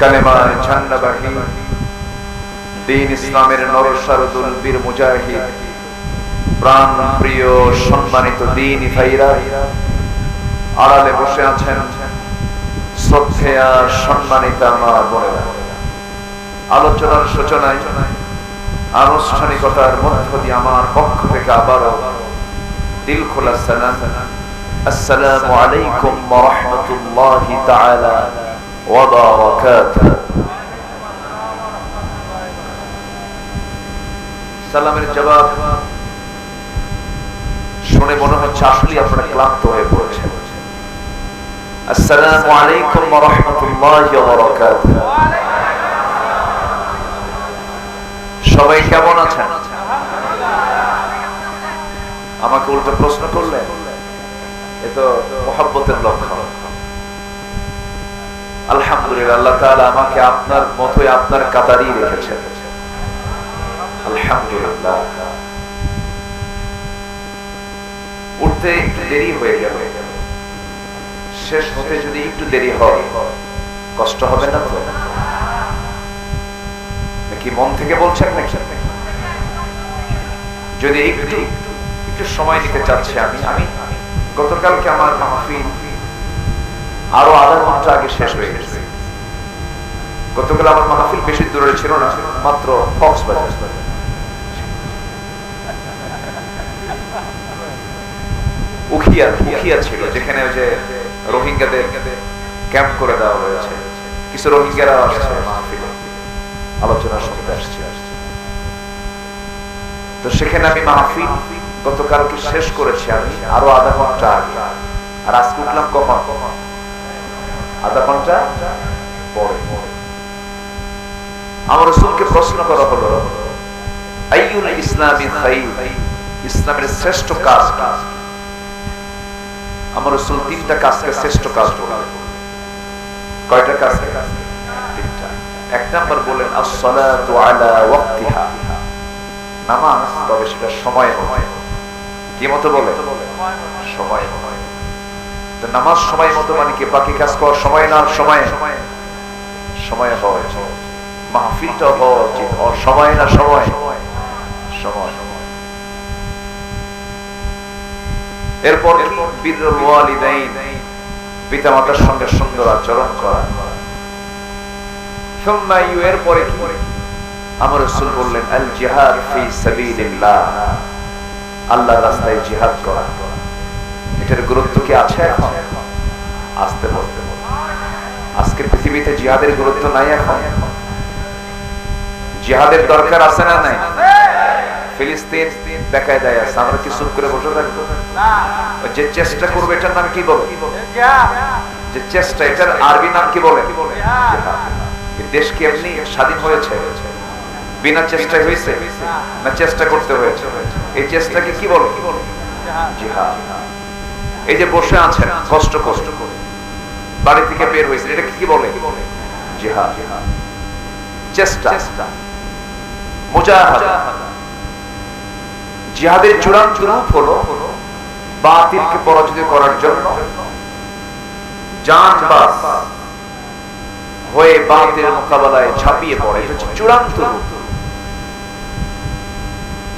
কালেমার দিন ইসলামের নরসারদুল বীর মুজাহিদ প্রাণ প্রিয় সম্মানিত দিন ভাইরা, আড়ালে বসে আছেন আলোচনার সূচনায় আনুষ্ঠানিকতার মধ্য দিয়ে আমার পক্ষ থেকে আবারও দিল খোলা সালাম আসসালামু আলাইকুম বারাকাতুহু সালামের জবাব শুনে মনে হচ্ছে আসলে আপনারা ক্লান্ত হয়ে পড়েছেন। আসসালামু আলাইকুম ওয়া রাহমাতুল্লাহি ওয়া বারাকাতুহু। সবাই কেমন আছেন? আমাকে উল্টো প্রশ্ন করলে এ তো মোহাব্বতের লক্ষণ। আলহামদুলিল্লাহ, আল্লাহ তাআলা আমাকে আপনার আপনার রেখেছেন। আলহামদুলিল্লাহ। উঠতে একটু দেরি হয়ে গেল শেষ হতে যদি একটু দেরি হয়, কষ্ট হবে না তো? নাকি মন থেকে বলছেন নাকি? যদি একটু একটু সময় নিতে চাচ্ছি আমি আমি। গতকালকে আমার মাহফিল আরও আধা ঘণ্টা আগে শেষ হয়ে গেছে। গতকাল আমার মাহফিল বেশি দূরে ছিল না, মাত্র উখিয়া উখিয়া ছিল, যেখানে যে রোহিঙ্গাদের ক্যাম্প করে দেওয়া হয়েছে। কিছু রোহিঙ্গারা আসছে আলোচনা শুনতে আসছে। তো সেখানে আমি মাহফিল গতকালকে শেষ করেছি, আমি আরও আধা ঘণ্টা আগে। আর আজকে উঠলাম কখন? আধা ঘণ্টা পরে। আমার রসুলকে প্রশ্ন করা হলো, আইয়ুল ইসলামী খাইর? ইসলামের শ্রেষ্ঠ কাজ আমার রসুল তিনটা কাজকে শ্রেষ্ঠ কাজ কয়টা কাজ এক নাম্বার বলেন আলা ওয়াক্তিহা। নামাজ, তবে সেটা সময় মতো কি মতো বলে? সময় নামাজ সময় মতো মানে কি? বাকি কাজ করার সময় না সময়? সময় উচিত। মাহফিলটা হওয়া উচিত। সময় না সময়? সময়। এরপর ওয়ালিদাইন। পিতামাতার সঙ্গে সুন্দর আচরণ করা। এরপরে আমার রাসূল বললেন, আল জিহাদ আল্লাহর রাস্তায় জিহাদ করা। এটার গুরুত্ব কি আছে এখন? আসতে বলতে আজকে পৃথিবীতে জিহাদের গুরুত্ব নাই এখন? জিহাদের দরকার আছে না নাই? ফিলিস্তিন দেখায় দেয় আছে, আমরা কি চুপ করে বসে থাকব? যে চেষ্টা করবে, এটার নাম কি বলে? যে চেষ্টা, এটার আরবি নাম কি বলে? দেশ কি এমনি স্বাধীন হয়েছে? বিনা চেষ্টায় হয়েছে? না, চেষ্টা করতে হয়েছে। এই চেষ্টাকে কি বলে? জিহাদ। এই যে বসে আছেন, কষ্ট কষ্ট করে। বাড়ি থেকে বের হয়েছে এটা কি বলে? জিহাদ। চেষ্টা। জিহাদের হলো বাতিলকে পরাজিত করার জন্য জান বাস হয়ে বাতিলের মোকাবেলায় ঝাঁপিয়ে পড়ে। এটা হচ্ছে চূড়ান্ত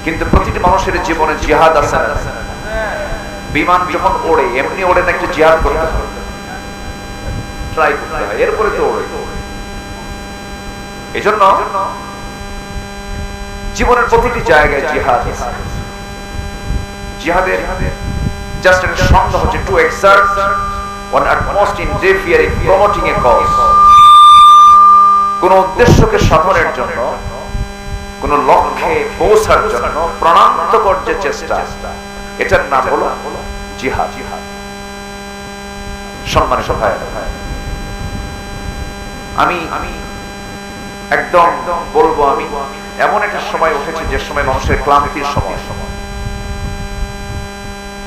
কিন্তু প্রতিটি মানুষের জীবনে জিহাদ আছে না বিমান যখন ওড়ে, এমনি ওড়ে না, একটু জিহাদ করতে হয় ট্রাই করতে হয় এরপরে তো ওড়ে। এজন্য জীবনের প্রতিটি জায়গায় জিহাদ জিহাদের জাস্ট একটা সংজ্ঞা হচ্ছে to exert in interfering promoting a cause কোন উদ্দেশ্যকে সাধনের জন্য, কোন লক্ষ্যে পৌঁছার জন্য, প্রাণান্তকর চেষ্টা এটার নাম হলো জিহাদ। সম্মানিত ভাই, আমি আমি একদম বলব আমি, এমন একটা সময় উঠেছে যে সময় মানুষের ক্লান্তির সময়।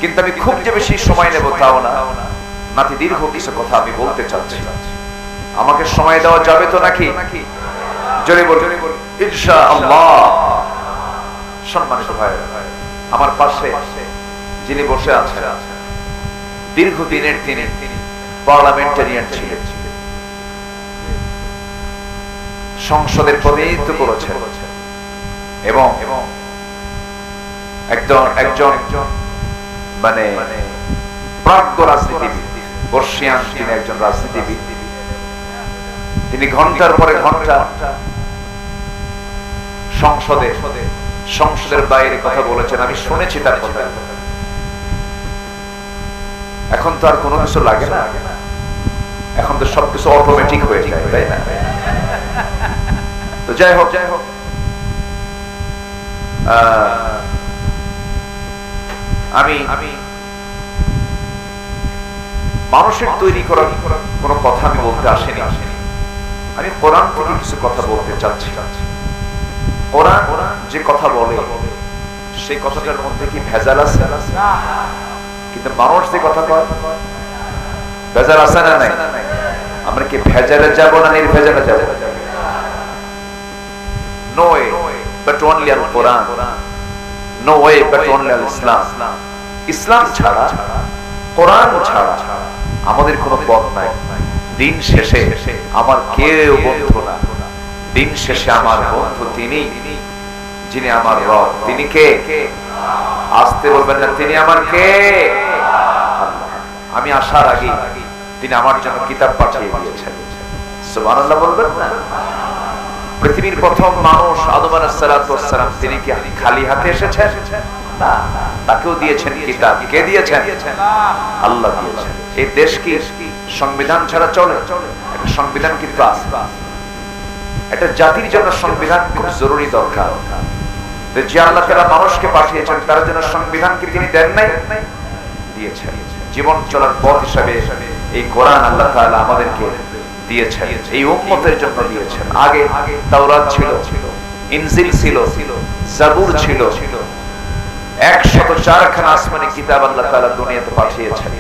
কিন্তু আমি খুব যে বেশি সময় নেব তাও না। নাতি, দীর্ঘ কিছু কথা আমি বলতে চাচ্ছি। আমাকে সময় দেওয়া যাবে তো নাকি? জোরে বল ইনশা আল্লাহ সম্মানিত ভাই, আমার পাশে যিনি বসে আছেন, দীর্ঘদিনের তিনি পার্লামেন্টারিয়ান ছিলেন। সংসদের প্রতিনিধিত্ব করেছেন এবং একজন একজন মানে প্রাজ্ঞ রাজনীতিবিদ, বর্ষিয়ান তিনি একজন রাজনীতিবিদ। তিনি ঘণ্টার পরে ঘণ্টা সংসদে, সংসদের বাইরে কথা বলেছেন। আমি শুনেছি তার কথা। এখন তো আর কোনো কিছু লাগে না। এখন তো সবকিছু অটোমেটিক হয়ে যায়, তাই না? তো যাই হোক যাই হোক। আমি আমি মানুষের তৈরি করা কোনো কথা আমি বলতে আসেনি। আমি কোরআন থেকে কিছু কথা বলতে চাচ্ছি। কোরআন যে কথা বলে, সেই কথাটার মধ্যে কি ভেজাল আছে? মানুষ যে কথা কয়। ভেজাল আছে না নাই? আমরা কি ভেজালে না নির্ভেজালে ইসলাম ছাড়া কোরআন ছাড়া আমাদের কোনো পথ নাই। দিন শেষে আমার কেউ বন্ধু না। দিন শেষে আমার বন্ধু তিনি, যিনি আমার রব। তিনি কে? আসতে বলবেন না, তিনি আমার কে? আমি আসার আগে তিনি আমার জন্য কিতাব পাঠিয়ে দিয়েছেন। পৃথিবীর প্রথম মানুষ তিনি কি খালি হাতে এসেছেন? তাকেও দিয়েছেন কিতাব। কে দিয়েছেন? আল্লাহ দিয়েছেন। এই দেশ কি সংবিধান ছাড়া চলে? একটা সংবিধান কিন্তু একটা জাতির জন্য সংবিধান খুব জরুরি দরকার। যে আল্লাহ তারা মানুষকে পাঠিয়েছেন, তার জন্য সংবিধান কি তিনি দেন নাই? দিয়েছেন। জীবন চলার পথ হিসাবে এই কোরআন আল্লাহ আমাদেরকে দিয়েছেন, এই উম্মতের জন্য দিয়েছেন। আগে তাওরাত ছিল, ইনজিল ছিল, জাবুর ছিল। একশত চারখানা আসমানি কিতাব আল্লাহ দুনিয়াতে পাঠিয়েছেন।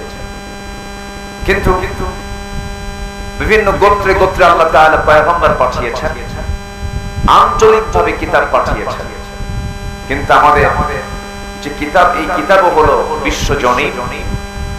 কিন্তু কিন্তু বিভিন্ন গোত্রে গোত্রে আল্লাহ পয়গম্বর পাঠিয়েছেন, আঞ্চলিকভাবে কিতাব পাঠিয়েছেন। কিন্তু আমাদের যে কিতাব, এই কিতাবও হলো বিশ্বজনীন।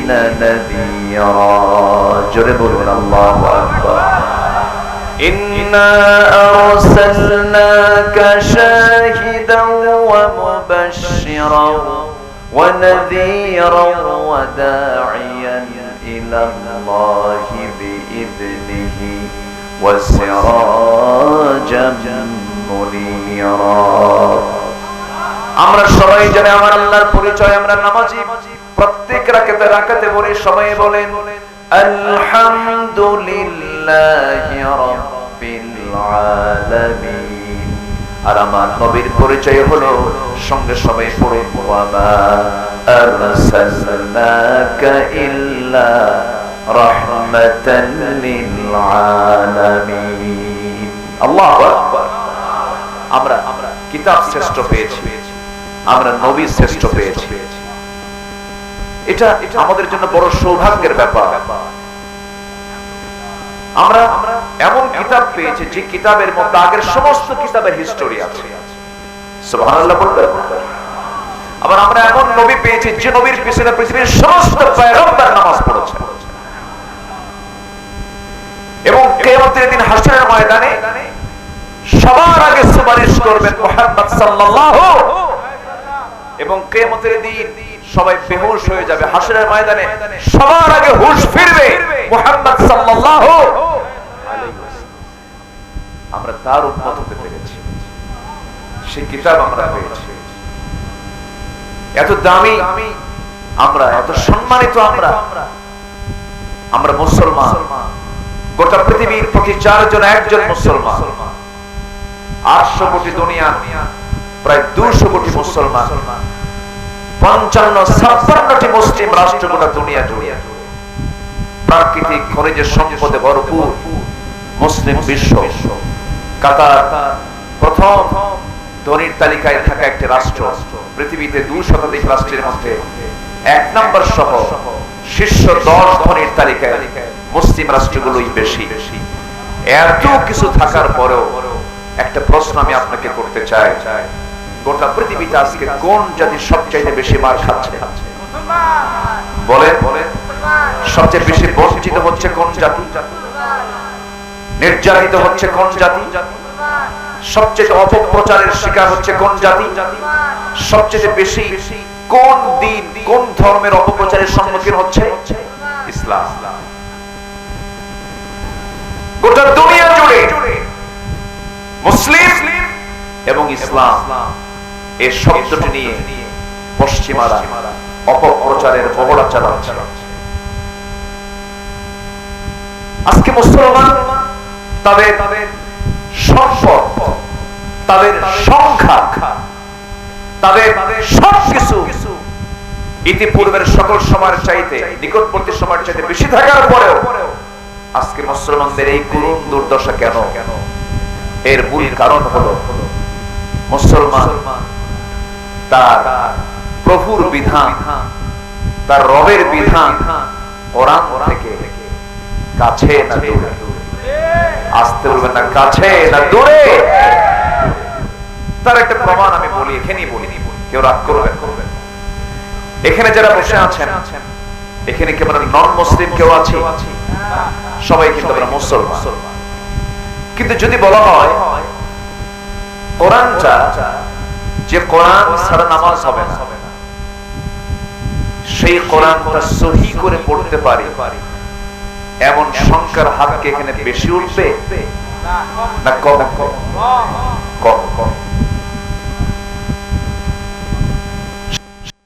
نذيرا جربوا الله أكبر. إنا أرسلناك شاهدا ومبشرا ونذيرا وداعيا إلى الله بإذنه وسراجا منيرا. আমরা সবাই জানি আমার আল্লাহর পরিচয়, আমরা নামাজি। প্রত্যেক রাকাতে রাকাতে বলে, সবাই বলেন, আলহামদুলিল্লাহি রাব্বিল আলামিন। আর আমার নবীর পরিচয় হলো, সঙ্গে সবাই পড়ে আমরা আমরা কিতাব শ্রেষ্ঠ পেয়েছি। আমরা নবী শ্রেষ্ঠ পেয়েছি। এটা আমাদের জন্য বড় সৌভাগ্যের ব্যাপার। আমরা এমন কিতাব পেয়েছি যে কিতাবের মধ্যে আগের সমস্ত কিতাবের হিস্টোরি আছে। আবার আমরা এমন নবী পেয়েছি যে নবীর পিছনে পৃথিবীর সমস্ত পয়গম্বর নামাজ পড়েছে। এবং কিয়ামতের দিন হাসরের ময়দানে সবার আগে সুপারিশ করবেন মুহাম্মদ সাল্লাল্লাহু এবং কিয়ামতের দিন সবাই বেহুশ হয়ে যাবে। হাসরের ময়দানে সবার আগে হুশ ফিরবে মুহাম্মদ সাল্লাল্লাহু আমরা তার উম্মত হতে পেরেছি। সেই কিতাব আমরা পেয়েছি। এত দামি আমরা, এত সম্মানিত আমরা আমরা মুসলমান। গোটা পৃথিবীর প্রতি চারজন, একজন মুসলমান। আটশো কোটি দুনিয়া প্রায় দুশো কোটি মুসলমান, পঞ্চান্ন, ছাপ্পান্নটি মুসলিম রাষ্ট্র গোটা দুনিয়া জুড়ে। প্রাকৃতিক খনিজের সম্পদে ভরপুর মুসলিম বিশ্ব। কাতার প্রথম ধনীর তালিকায় থাকা একটি রাষ্ট্র। পৃথিবীতে দুই শতাধিক রাষ্ট্রের মধ্যে এক নম্বর সহ শীর্ষ দশ ধনির তালিকায় মুসলিম রাষ্ট্রগুলোই বেশি। এত কিছু থাকার পরেও একটা প্রশ্ন আমি আপনাকে করতে চাই। গোটা পৃথিবীতে আজকে কোন জাতি সবচাইতে বেশি মার খাচ্ছে? বলে সবচেয়ে বেশি বঞ্চিত হচ্ছে কোন জাতি? নির্যাতিত হচ্ছে কোন জাতি? সবচেয়ে অপপ্রচারের শিকার হচ্ছে কোন জাতি? সবচেয়ে বেশি কোন দিন, কোন ধর্মের অপপ্রচারের সম্মুখীন হচ্ছে? ইসলাম। গোটা দুনিয়া জুড়ে মুসলিম এবং ইসলাম এই শব্দটি নিয়ে পশ্চিমারা অপপ্রচারের মহড়া চালাচ্ছে। আজকে মুসলমান তাদের সম্পদ, তাদের সংখ্যা, তাদের সবকিছু ইতিপূর্বের সকল সময়ের চাইতে, নিকটবর্তী সময়ের চাইতে বেশি থাকার পরেও আজকে মুসলমানদের এই করুণ দুর্দশা কেন? এর মূল কারণ হলো মুসলমান তার প্রভুর বিধান, তার রবের বিধান থেকে কাছে না দূরে। আসতে বলবেন না, কাছে না দূরে। তার একটা প্রমাণ আমি বলি, এখানেই বলি। কেউ রাগ করবেন? করবেন এখানে যারা বসে আছেন, এখানে কি আমরা নন মুসলিম কেউ আছে? সবাই কিন্তু আমরা মুসলমান। কিন্তু যদি বলা হয়, কোরআনটা যে কোরআন ছাড়া নামাজ হবে না। সেই কোরআনটা সহি করে পড়তে পারি। এমন সংখ্যার হাতকে এখানে বেশি উঠবে? না, কম। কম কম।